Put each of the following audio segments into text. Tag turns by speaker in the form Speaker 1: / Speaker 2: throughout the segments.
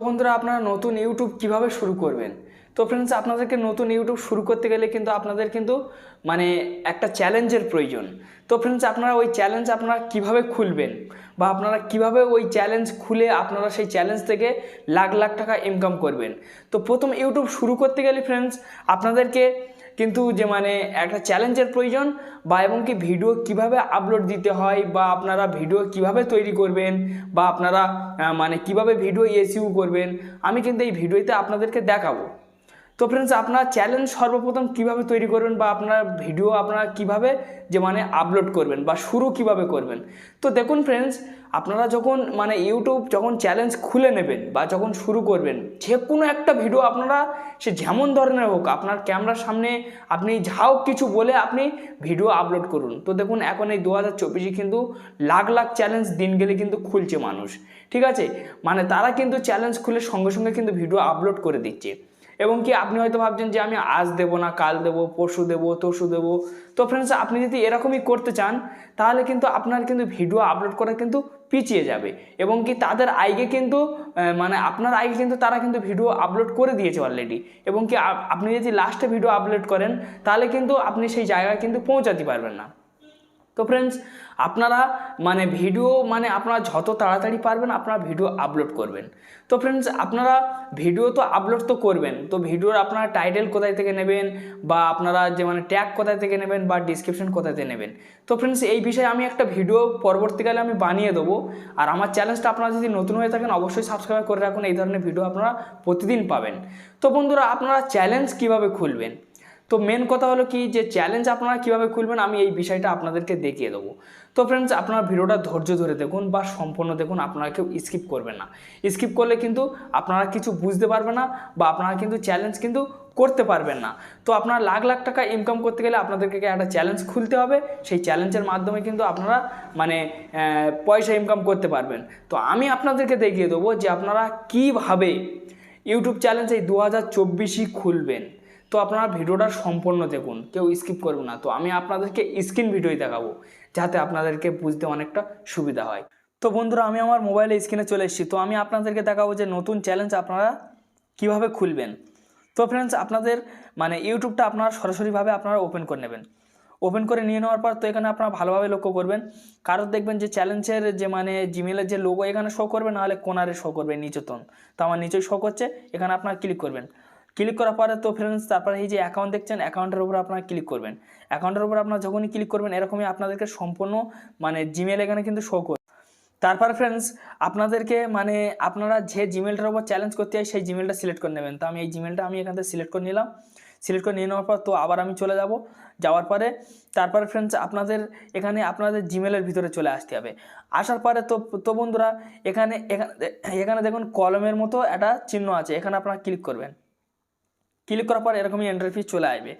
Speaker 1: বন্ধুরা আপনারা নতুন ইউটিউব কীভাবে শুরু করবেন? তো ফ্রেন্ডস আপনাদেরকে নতুন ইউটিউব শুরু করতে গেলে কিন্তু আপনাদের কিন্তু মানে একটা চ্যালেঞ্জের প্রয়োজন। তো ফ্রেন্ডস আপনারা ওই চ্যালেঞ্জ আপনারা কীভাবে খুলবেন? বা আপনারা কীভাবে ওই চ্যালেঞ্জ খুলে আপনারা সেই চ্যালেঞ্জ থেকে লাখ লাখ টাকা ইনকাম করবেন? তো প্রথম ইউটিউব শুরু করতে গেলে ফ্রেন্ডস আপনাদেরকে কিন্তু যে মানে একটা চ্যালেঞ্জের প্রয়োজন বা এবং কি ভিডিও কীভাবে আপলোড দিতে হয় বা আপনারা ভিডিও কীভাবে তৈরি করবেন বা আপনারা মানে কীভাবে ভিডিও এসিউ করবেন, আমি কিন্তু এই ভিডিওতে আপনাদেরকে দেখাবো। তো ফ্রেন্ডস আপনারা চ্যালেঞ্জ সর্বপ্রথম কীভাবে তৈরি করবেন বা আপনার ভিডিও আপনারা কীভাবে যে মানে আপলোড করবেন বা শুরু কীভাবে করবেন? তো দেখুন ফ্রেন্ডস আপনারা যখন মানে ইউটিউব যখন চ্যালেঞ্জ খুলে নেবেন বা যখন শুরু করবেন যে কোনো একটা ভিডিও আপনারা সে যেমন ধরনের হোক, আপনার ক্যামেরার সামনে আপনি যাও কিছু বলে আপনি ভিডিও আপলোড করুন। তো দেখুন, এখন এই দু হাজার চব্বিশে কিন্তু লাখ লাখ চ্যালেঞ্জ দিন গেলে কিন্তু খুলছে মানুষ। ঠিক আছে? মানে তারা কিন্তু চ্যালেঞ্জ খুলে সঙ্গে সঙ্গে কিন্তু ভিডিও আপলোড করে দিচ্ছে। এবং কি আপনি হয়তো ভাবছেন যে আমি আজ দেবো না, কাল দেবো, পরশু দেবো, তরশু দেবো। তো ফ্রেন্ডস আপনি যদি এরকমই করতে চান, তাহলে কিন্তু আপনার কিন্তু ভিডিও আপলোড করা কিন্তু পিছিয়ে যাবে এবং কি তাদের আইগে কিন্তু মানে আপনার আইগে কিন্তু তারা কিন্তু ভিডিও আপলোড করে দিয়েছে অলরেডি এবং কি আপনি যদি লাস্টে ভিডিও আপলোড করেন, তাহলে কিন্তু আপনি সেই জায়গায় কিন্তু পৌঁছাতে পারবেন না। তো ফ্রেন্ডস আপনারা মানে ভিডিও মানে আপনারা যত তাড়াতাড়ি পারবেন, আপনারা ভিডিও আপলোড করবেন। তো ফ্রেন্ডস আপনারা ভিডিও তো আপলোড তো করবেন, তো ভিডিওর আপনারা টাইটেল কোথায় থেকে নেবেন বা আপনারা যে মানে ট্যাগ কোথায় থেকে নেবেন বা ডিসক্রিপশন কোথায় থেকে নেবেন। তো ফ্রেন্ডস এই বিষয়ে আমি একটা ভিডিও পরবর্তীকালে আমি বানিয়ে দেবো। আর আমার চ্যানেলটা আপনারা যদি নতুন হয়ে থাকেন, অবশ্যই সাবস্ক্রাইব করে রাখুন। এই ধরনের ভিডিও আপনারা প্রতিদিন পাবেন। তো বন্ধুরা, আপনারা চ্যালেঞ্জ কীভাবে খুলবেন? তো মেন কথা হলো কি যে চ্যালেঞ্জ আপনারা কীভাবে খুলবেন আমি এই বিষয়টা আপনাদেরকে দেখিয়ে দেবো। তো ফ্রেন্ডস আপনারা ভিডিওটা ধৈর্য ধরে দেখুন বা সম্পূর্ণ দেখুন, আপনারা কেউ স্কিপ করবেন না। স্কিপ করলে কিন্তু আপনারা কিছু বুঝতে পারবেন না বা আপনারা কিন্তু চ্যালেঞ্জ কিন্তু করতে পারবেন না। তো আপনারা লাখ লাখ টাকা ইনকাম করতে গেলে আপনাদেরকে একটা চ্যালেঞ্জ খুলতে হবে। সেই চ্যালেঞ্জের মাধ্যমে কিন্তু আপনারা মানে পয়সা ইনকাম করতে পারবেন। তো আমি আপনাদেরকে দেখিয়ে দেবো যে আপনারা কীভাবে ইউটিউব চ্যালেঞ্জ এই দু হাজার খুলবেন। তো আপনারা ভিডিওটা সম্পূর্ণ দেখুন, কেউ স্কিপ করবেন না। তো আমি আপনাদেরকে স্ক্রিন ভিডিওই দেখাবো, যাতে আপনাদেরকে বুঝতে অনেকটা সুবিধা হয়। তো বন্ধুরা, আমি আমার মোবাইলে স্ক্রিনে চলে এসেছি। তো আমি আপনাদেরকে দেখাবো যে নতুন চ্যালেঞ্জ আপনারা কীভাবে খুলবেন। তো ফ্রেন্ডস আপনাদের মানে ইউটিউবটা আপনারা সরাসরিভাবে আপনারা ওপেন করে নেবেন। ওপেন করে নিয়ে নেওয়ার পর তো এখানে আপনারা ভালোভাবে লক্ষ্য করবেন। কারণ দেখবেন যে চ্যালেঞ্জের যে মানে জিমেলের যে লোগো এখানে শো করবে নাহলে কোনারে শো করবে নিচেতন তো আমার নিচেই শো করছে, এখানে আপনারা ক্লিক করবেন। ক্লিক করার পরে তো ফ্রেন্ডস তারপরে এই যে অ্যাকাউন্ট দেখছেন অ্যাকাউন্টের উপর আপনারা ক্লিক করবেন। অ্যাকাউন্টের উপর আপনারা যখনই ক্লিক করবেন, এরকমই আপনাদেরকে সম্পূর্ণ মানে জিমেল এখানে কিন্তু শো করবে। তারপর ফ্রেন্ডস আপনাদেরকে মানে আপনারা যে জিমেলটার উপর চ্যালেঞ্জ করতে হয়, সেই জিমেলটা সিলেক্ট করে নেবেন। তো আমি এই জিমেলটা আমি এখান থেকে সিলেক্ট করে নিলাম। সিলেক্ট করে নিয়ে নেওয়ার পর তো আবার আমি চলে যাব। যাওয়ার পরে তারপরে ফ্রেন্ডস আপনাদের এখানে আপনাদের জিমেলের ভিতরে চলে আসতে হবে। আসার পরে তো তো বন্ধুরা, এখানে এখানে এখানে দেখুন কলমের মতো একটা চিহ্ন আছে। এখানে আপনারা ক্লিক করবেন। ক্লিক করার পর এরকমই এন্ট্রি চলে আসবে।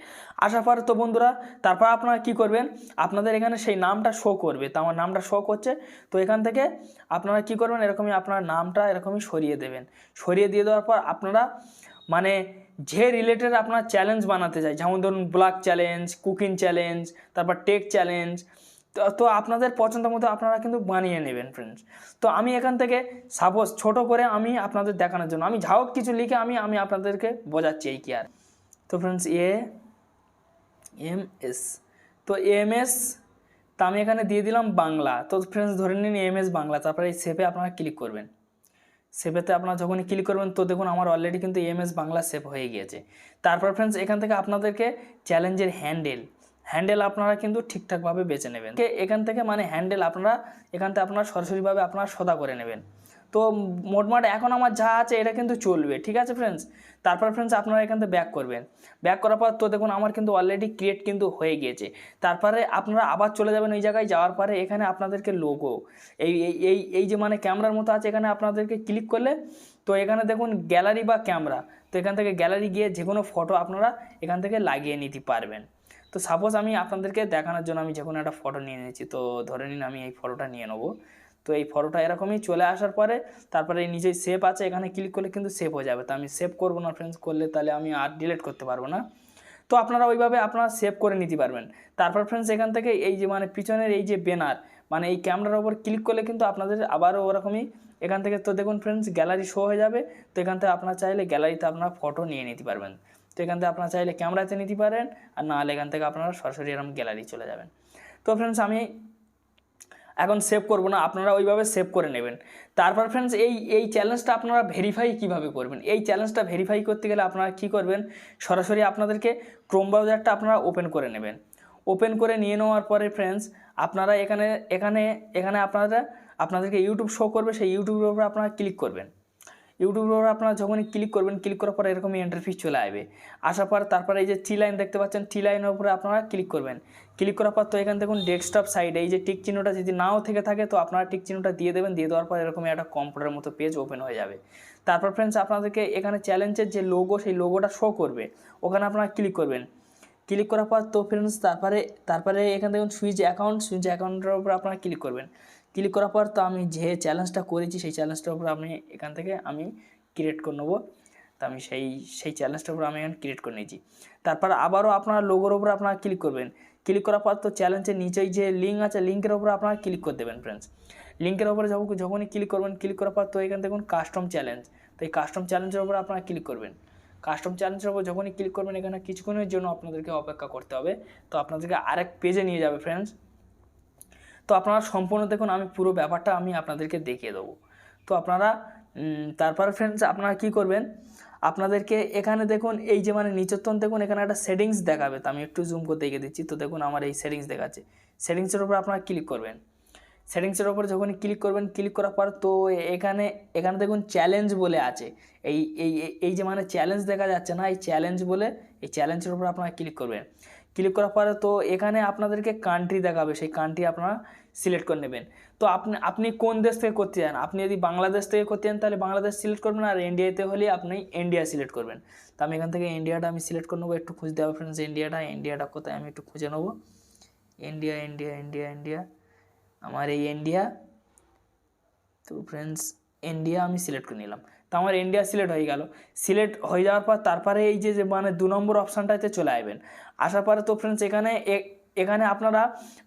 Speaker 1: আসার পর তো বন্ধুরা, তারপর আপনারা কি করবেন? আপনাদের এখানে সেই নামটা শো করবে। তো আমার নামটা শো করছে। তো এখান থেকে আপনারা কি করবেন? এরকমই আপনার নামটা এরকমই সরিয়ে দেবেন। সরিয়ে দিয়ে দেওয়ার পর আপনারা মানে যে রিলেটেড আপনার চ্যালেঞ্জ বানাতে চাই যেমন ধরুন ব্লগ চ্যালেঞ্জ কুকিং চ্যালেঞ্জ তারপর টেক চ্যালেঞ্জ তো আপনাদের পছন্দ মতো আপনারা কিন্তু বানিয়ে নেবেন ফ্রেন্ডস তো আমি এখান থেকে সাপোজ ছোট করে আমি আপনাদের দেখানোর জন্য, আমি হোক কিছু লিখে আমি আমি আপনাদেরকে বোঝাচ্ছি এই কি আর। তো ফ্রেন্ডস এ এম এস তো এম এস তা আমি এখানে দিয়ে দিলাম বাংলা। তো ফ্রেন্ডস ধরে নিন এম এস বাংলা। তারপরে এই সেভে আপনারা ক্লিক করবেন। সেভেতে আপনারা যখনই ক্লিক করবেন, তো দেখুন আমার অলরেডি কিন্তু এম এস বাংলা সেভ হয়ে গিয়েছে। তারপর ফ্রেন্ডস এখান থেকে আপনাদেরকে চ্যালেঞ্জের হ্যান্ডেল হ্যান্ডেল আপনারা কিন্তু ঠিকঠাকভাবে বেছে নেবেন। এখান থেকে মানে হ্যান্ডেল আপনারা, এখান থেকে আপনারা সরাসরিভাবে আপনারা সদা করে নেবেন। তো মোটমাট এখন আমার যা আছে এটা কিন্তু চলবে, ঠিক আছে ফ্রেন্ডস তারপর ফ্রেন্ডস আপনারা এখান থেকে ব্যাক করবেন। ব্যাক করার পর তো দেখুন আমার কিন্তু অলরেডি ক্রিয়েট কিন্তু হয়ে গিয়েছে। তারপরে আপনারা আবার চলে যাবেন ওই জায়গায়, যাওয়ার পরে এখানে আপনাদেরকে লোগো এই এই এই যে মানে ক্যামেরার মতো আছে এখানে আপনাদেরকে ক্লিক করলে, তো এখানে দেখুন গ্যালারি বা ক্যামেরা তো এখান থেকে গ্যালারি গিয়ে যে কোনো ফটো আপনারা এখান থেকে লাগিয়ে নিতে পারবেন। তো সাপোজ আমি আপনাদেরকে দেখানোর জন্য আমি যে কোনো একটা ফটো নিয়ে নিয়েছি, তো ধরে নিন আমি এই ফটোটা নিয়ে নেব। তো এই ফটোটা এরকমই চলে আসার পরে, তারপরে এই নিজেই সেভ আছে, এখানে ক্লিক করলে কিন্তু সেভ হয়ে যাবে। তো আমি সেভ করব না ফ্রেন্ডস করলে তাহলে আমি আর ডিলিট করতে পারব না। তো আপনারা ওইভাবে আপনারা সেভ করে নিতে পারবেন। তারপর ফ্রেন্ডস এখান থেকে এই যে মানে পিছনের এই যে ব্যানার মানে এই ক্যামেরার ওপর ক্লিক করলে কিন্তু আপনাদের আবারও ওরকমই এখান থেকে, তো দেখুন ফ্রেন্ডস গ্যালারি শো হয়ে যাবে। তো এখান থেকে আপনারা চাইলে গ্যালারিতে আপনারা ফটো নিয়ে নিতে পারবেন। তো এখান থেকে আপনারা চাইলে ক্যামেরাতে নিতে পারেন আর না হলে এখান থেকে আপনারা সরাসরি এরকম গ্যালারি চলে যাবেন। তো ফ্রেন্ডস আমি এখন সেভ করব না, আপনারা ওইভাবে সেভ করে নেবেন। তারপর ফ্রেন্ডস এই এই চ্যালেঞ্জটা আপনারা ভেরিফাই কীভাবে করবেন? এই চ্যালেঞ্জটা ভেরিফাই করতে গেলে আপনারা কি করবেন? সরাসরি আপনাদেরকে ক্রোম ব্রাউজারটা আপনারা ওপেন করে নেবেন। ওপেন করে নিয়ে নেওয়ার পরে ফ্রেন্ডস আপনারা এখানে এখানে এখানে আপনারা, আপনাদেরকে ইউটিউব শো করবে, সেই ইউটিউবের উপরে আপনারা ক্লিক করবেন। ইউটিউবের উপরে আপনারা যখনই ক্লিক করবেন ক্লিক করার পর এরকমই এন্টারফিস চলে আসবে। আসার পর তারপরে এই যে টি লাইন দেখতে পাচ্ছেন টি লাইনের উপরে আপনারা ক্লিক করবেন। ক্লিক করার পর তো এখান দেখুন ডেস্কটপ সাইডে এই যে টিক চিহ্নটা যদি নাও থেকে থাকে তো আপনারা টিক চিহ্নটা দিয়ে দেবেন, দিয়ে দেওয়ার পর এরকমই একটা কম্পিউটারের মতো পেজ ওপেন হয়ে যাবে। তারপর ফ্রেন্ডস আপনাদেরকে এখানে চ্যালেঞ্জের যে লোগো সেই লোগোটা শো করবে। ওখানে আপনারা ক্লিক করবেন। ক্লিক করার পর তো ফ্রেন্ডস তারপরে তারপরে এখান থেকে সুইচ অ্যাকাউন্ট সুইচ অ্যাকাউন্টের উপর আপনারা ক্লিক করবেন। ক্লিক করার পর তো আমি যে চ্যালেঞ্জটা করেছি, সেই চ্যালেঞ্জটার উপর আমি এখান থেকে আমি ক্রিয়েট করে নেব। তো আমি সেই সেই চ্যালেঞ্জটার উপর আমি এখন ক্রিয়েট করে নিয়েছি। তারপর আবারও আপনার লোগোর উপর আপনারা ক্লিক করবেন। ক্লিক করার পর তো চ্যালেঞ্জের নিচেই যে লিঙ্ক আছে লিঙ্কের উপর আপনারা ক্লিক করে দেবেন ফ্রেন্ডস লিঙ্কের উপরে যখন, যখনই ক্লিক করবেন ক্লিক করার পর তো এখান দেখুন কাস্টম চ্যালেঞ্জ তো এই কাস্টম চ্যালেঞ্জের উপর আপনারা ক্লিক করবেন। কাস্টম চ্যালেঞ্জের উপর যখনই ক্লিক করবেন, এখানে কিছুক্ষণের জন্য আপনাদেরকে অপেক্ষা করতে হবে। তো আপনাদেরকে আরেক পেজে নিয়ে যাবে ফ্রেন্ডস তো আপনারা সম্পূর্ণ দেখুন, আমি পুরো ব্যাপারটা আমি আপনাদেরকে দেখিয়ে দেবো। তো আপনারা তারপরে ফ্রেন্ডস আপনারা কি করবেন? আপনাদেরকে এখানে দেখুন, এই যে মানে নিচের দেখুন, এখানে একটা সেটিংস দেখাবে। তো আমি একটু জুম করে দেখে দিচ্ছি তো দেখুন, আমার এই সেটিংস দেখাচ্ছে। সেটিংসের উপর আপনারা ক্লিক করবেন। সেটিংসের উপর যখন ক্লিক করবেন ক্লিক করার পর তো এখানে এখানে দেখুন চ্যালেঞ্জ বলে আছে। এই এই, এই- যে মানে চ্যালেঞ্জ দেখা যাচ্ছে না, এই চ্যালেঞ্জ বলে, এই চ্যালেঞ্জের উপর আপনারা ক্লিক করবেন। ক্লিক করার পরে তো এখানে আপনাদেরকে কান্ট্রি দেখাবে, সেই কান্ট্রি আপনারা সিলেক্ট করে নেবেন। তো আপনি আপনি কোন দেশ থেকে করতে চান? আপনি যদি বাংলাদেশ থেকে করতে চান, তাহলে বাংলাদেশ সিলেক্ট করবেন আর ইন্ডিয়াতে হলে আপনি ইন্ডিয়া সিলেক্ট করবেন। তো আমি এখান থেকে ইন্ডিয়াটা আমি সিলেক্ট করে নেব, একটু খুঁজতে হবে ফ্রেন্ডস ইন্ডিয়াটা ইন্ডিয়াটা কোথায় আমি একটু খুঁজে নেব। ইন্ডিয়া ইন্ডিয়া ইন্ডিয়া ইন্ডিয়া আমার এই ইন্ডিয়া তো ফ্রেন্ডস ইন্ডিয়া আমি সিলেক্ট করে নিলাম। তো আমার ইন্ডিয়া সিলেক্ট হয়ে গেল। সিলেক্ট হয়ে যাওয়ার পর তারপরে এই যে মানে দু নম্বর অপশানটাতে চলে আসবেন। আসার পরে তো ফ্রেন্ডস এখানে এখানে আপনারা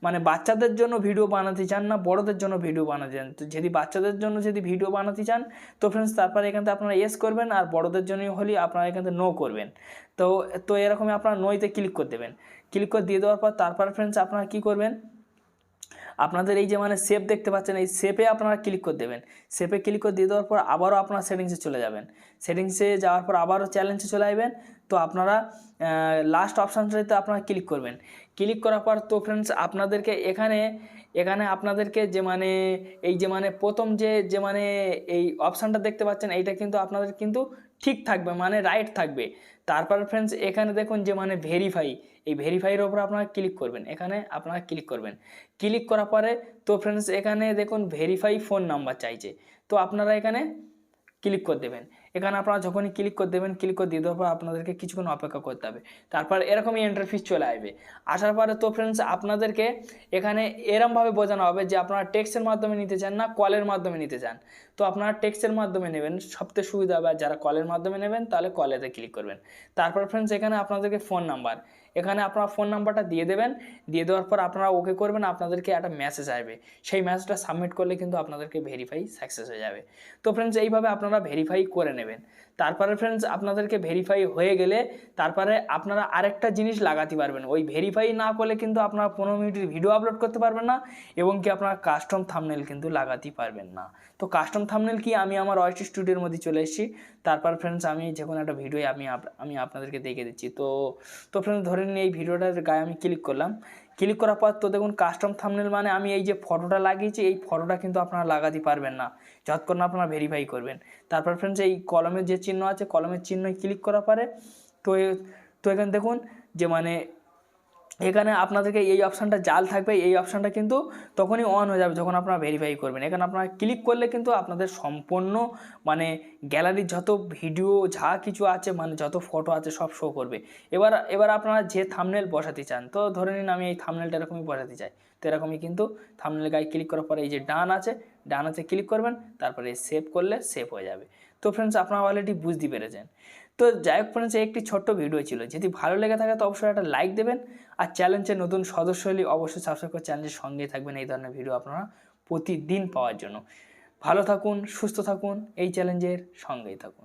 Speaker 1: মানে বাচ্চাদের জন্য ভিডিও বানাতে চান না, বড়দের জন্য ভিডিও বানাতে চান। তো যদি বাচ্চাদের জন্য যদি ভিডিও বানাতে চান, তো ফ্রেন্ডস তারপরে এখান থেকে আপনারা ইয়েস করবেন আর বড়দের জন্য হলে আপনারা এখান থেকে নো করবেন। তো তো এরকমই আপনারা নইতে ক্লিক করে দেবেন। ক্লিক করে দিয়ে দেওয়ার পর তারপর ফ্রেন্ডস আপনারা কী করবেন? আপনাদের এই যে মানে সেপ দেখতে পাচ্ছেন, এই সেপে আপনারা ক্লিক করে দেবেন। সেপে ক্লিক করে দিয়ে দেওয়ার পর আবারও আপনারা সেটিংসে চলে যাবেন। সেটিংসে যাওয়ার পর আবারও চ্যালেঞ্জে চলে আসবেন। তো আপনারা লাস্ট অপশানটাতে আপনারা ক্লিক করবেন। ক্লিক করার পর তো ফ্রেন্ডস আপনাদেরকে এখানে এখানে আপনাদেরকে যে মানে এই যে মানে প্রথম যে যে মানে এই অপশানটা দেখতে পাচ্ছেন, এইটা কিন্তু আপনাদের কিন্তু ঠিক থাকবে মানে রাইট থাকবে। তারপর ফ্রেন্ডস এখানে দেখুন যে মানে ভেরিফাই এই ভেরিফাইয়ের ওপর আপনারা ক্লিক করবেন। এখানে আপনারা ক্লিক করবেন। ক্লিক করার পরে তো ফ্রেন্ডস এখানে দেখুন ভেরিফাই ফোন নাম্বার চাইছে। তো আপনারা এখানে ক্লিক করে দেবেন। এখানে আপনারা যখনই ক্লিক করে দেবেন ক্লিক করে দিয়ে দেওয়ার পর আপনাদেরকে কিছুক্ষণ অপেক্ষা করতে হবে। তারপর এরকমই ইন্টারফিস চলে আসবে। আসার পরে তো ফ্রেন্ডস আপনাদেরকে এখানে এরমভাবে বোঝানো হবে যে আপনারা টেক্সের মাধ্যমে নিতে চান না কলের মাধ্যমে নিতে চান। তো আপনারা টেক্সের মাধ্যমে নেবেন। সবচেয়ে সুবিধা হবে যারা কলের মাধ্যমে নেবেন, তাহলে কলেতে ক্লিক করবেন। তারপর ফ্রেন্ডস এখানে আপনাদেরকে ফোন নাম্বার এখানে আপনারা ফোন নাম্বারটা দিয়ে দেবেন, দিয়ে দেওয়ার পর আপনারা ওকে করবেন, আপনাদেরকে একটা মেসেজ আসবে। সেই মেসেজটা সাবমিট করলে কিন্তু আপনাদেরকে ভেরিফাই সাকসেস হয়ে যাবে। তো ফ্রেন্ডস এইভাবে আপনারা ভেরিফাই করে নেবেন। তারপরে ফ্রেন্ডস আপনাদেরকে ভেরিফাই হয়ে গেলে তারপরে আপনারা আরেকটা জিনিস লাগাতে পারবেন। ওই ভেরিফাই না করলে কিন্তু আপনারা পনেরো মিনিটের ভিডিও আপলোড করতে পারবেন না, এবং কি আপনারা কাস্টম থামনেল কিন্তু লাগাতে পারবেন না। তো কাস্টম থামনেল কি? আমি আমার ওয়াইস স্টুডিওর মধ্যে চলে এসেছি। তারপর ফ্রেন্ডস আমি যে কোনো একটা ভিডিও আমি আমি আপনাদেরকে দেখে দিচ্ছি। তো তো ফ্রেন্ডস ধরে নিন এই ভিডিওটার গায়ে আমি ক্লিক করলাম। ক্লিক করার পর তো দেখুন কাস্টম থামনেল মানে আমি এই যে ফটোটা লাগিয়েছি, এই ফটোটা কিন্তু আপনারা লাগাতে পারবেন না। যতক্ষণ আপনারা ভেরিফাই করবেন। তারপর ফ্রেন্ডস এই কলমের যে চিহ্ন আছে, কলমের চিহ্ন ক্লিক করার পরে তো তো এখানে দেখুন যে মানে এখানে আপনাদেরকে এই অপশানটা জাল থাকবে, এই অপশানটা কিন্তু তখনই অন হয়ে যাবে যখন আপনারা ভেরিফাই করবেন। এখানে আপনারা ক্লিক করলে কিন্তু আপনাদের সম্পূর্ণ মানে গ্যালারির যত ভিডিও যা কিছু আছে মানে যত ফটো আছে সব শো করবে। এবার এবার আপনারা যে থামনেল বসাতে চান, তো ধরে নিন আমি এই থামনেলটা এরকমই বসাতে চাই। তো এরকমই কিন্তু থামনেল গায়ে ক্লিক করার পরে এই যে ডান আছে ডান আছে ক্লিক করবেন, তারপরে সেভ করলে সেভ হয়ে যাবে। তো ফ্রেন্ডস আপনারা অলরেডি বুঝতে পেরেছেন। তো যাই হোক ফ্রেন্ডস একটি ছোট্ট ভিডিও ছিল। যদি ভালো লেগে থাকে তো অবশ্যই একটা লাইক দেবেন আর চ্যালেঞ্জের নতুন সদস্য হলে অবশ্যই সাবস্ক্রাইব করে চ্যানেলের সঙ্গেই থাকবেন এই ধরনের ভিডিও আপনারা প্রতিদিন পাওয়ার জন্য। ভালো থাকুন, সুস্থ থাকুন, এই চ্যালেঞ্জের সঙ্গেই থাকুন।